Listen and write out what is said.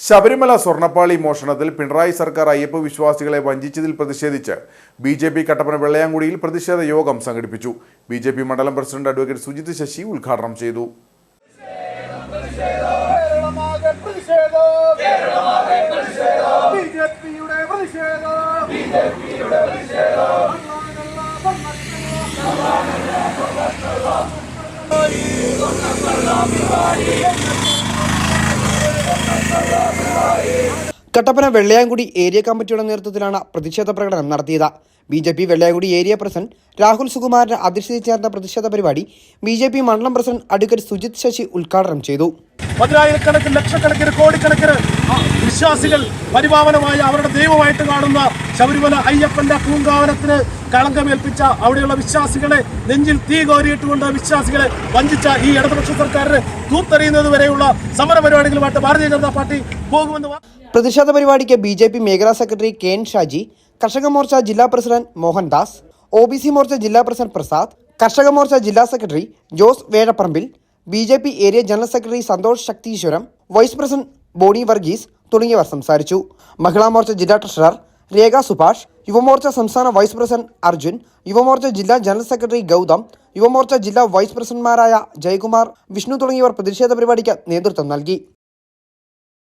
ശബരിമല സ്വർണപ്പാളി മോഷണത്തിൽ പിണറായി സർക്കാർ അയ്യപ്പ വിശ്വാസികളെ വഞ്ചിച്ചതിൽ പ്രതിഷേധിച്ച് ബി ജെ പി കട്ടപ്പന വെള്ളയാങ്കുടിയിൽ പ്രതിഷേധ യോഗം സംഘടിപ്പിച്ചു. ബി ജെ പി മണ്ഡലം പ്രസിഡന്റ് അഡ്വക്കേറ്റ് സുജിത് ശശി ഉദ്ഘാടനം ചെയ്തു കേരളമാകെ പ്രതിഷേധം ബിജെപിയുടെ പ്രതിഷേധം ബിജെപിയുടെ പ്രതിഷേധം കട്ടപ്പന വെള്ളയാങ്കുടി ഏരിയ കമ്മിറ്റിയുടെ നേതൃത്വത്തിലാണ് പ്രതിഷേധ പ്രകടനം നടത്തിയത്. B J P Vellayamkudi area president Rahul സുകുമാരന്റെ അധ്യക്ഷതയിൽ ചേർന്ന പ്രതിഷേധ പരിപാടി ബി ജെ പി മണ്ഡലം പ്രസിഡന്റ് അഡ്വക്കേറ്റ് സുജിത് ശശി ഉദ്ഘാടനം ചെയ്തു. പതിനായിരക്കണക്കിന് ലക്ഷക്കണക്കിന് കോടിക്കണക്കിന് വിശ്വാസികൾ പരിപാവനമായി അവരുടെ ദൈവമായിട്ട് കാണുന്ന ശബരിമല അയ്യപ്പന്റെ പൂങ്കാവനത്തിന് കളങ്കമേൽപ്പിച്ച അവിടെയുള്ള വിശ്വാസികളെ നെഞ്ചിൽ തീ കോരിയിട്ടുകൊണ്ട് വിശ്വാസികളെ വഞ്ചിച്ച ഈ ഇടതുപക്ഷ സർക്കാരിന് തൂത്തെറിയുന്നത് വരെയുള്ള സമര പരിപാടികളുമായിട്ട് ഭാരതീയ ജനതാ പാർട്ടി പോകുമെന്ന് പ്രതിഷേധ പരിപാടിക്ക് ബി ജെ പി മേഖലാ secretary K N Shaji Karshaka Morcha ജില്ലാ president Mohandas O B C Morcha ജില്ലാ പ്രസിഡന്റ് പ്രസാദ് കർഷക മോർച്ച ജില്ലാ secretary Jose Vezhaparambil B J P area general secretary Santhosh Sakthiswaram vice president Boney Varghese തുടങ്ങിയവർ സംസാരിച്ചു. മഹിളാ മോർച്ച ജില്ലാ treasurer രേഖ സുഭാഷ് യുവമോർച്ച സംസ്ഥാന vice president Arjun Yuva Morcha ജില്ലാ general secretary Gautam Yuva Morcha ജില്ലാ vice പ്രസിഡന്റുമാരായ ജയകുമാർ വിഷ്ണു തുടങ്ങിയവർ പ്രതിഷേധ പരിപാടിക്ക് നേതൃത്വം നൽകി.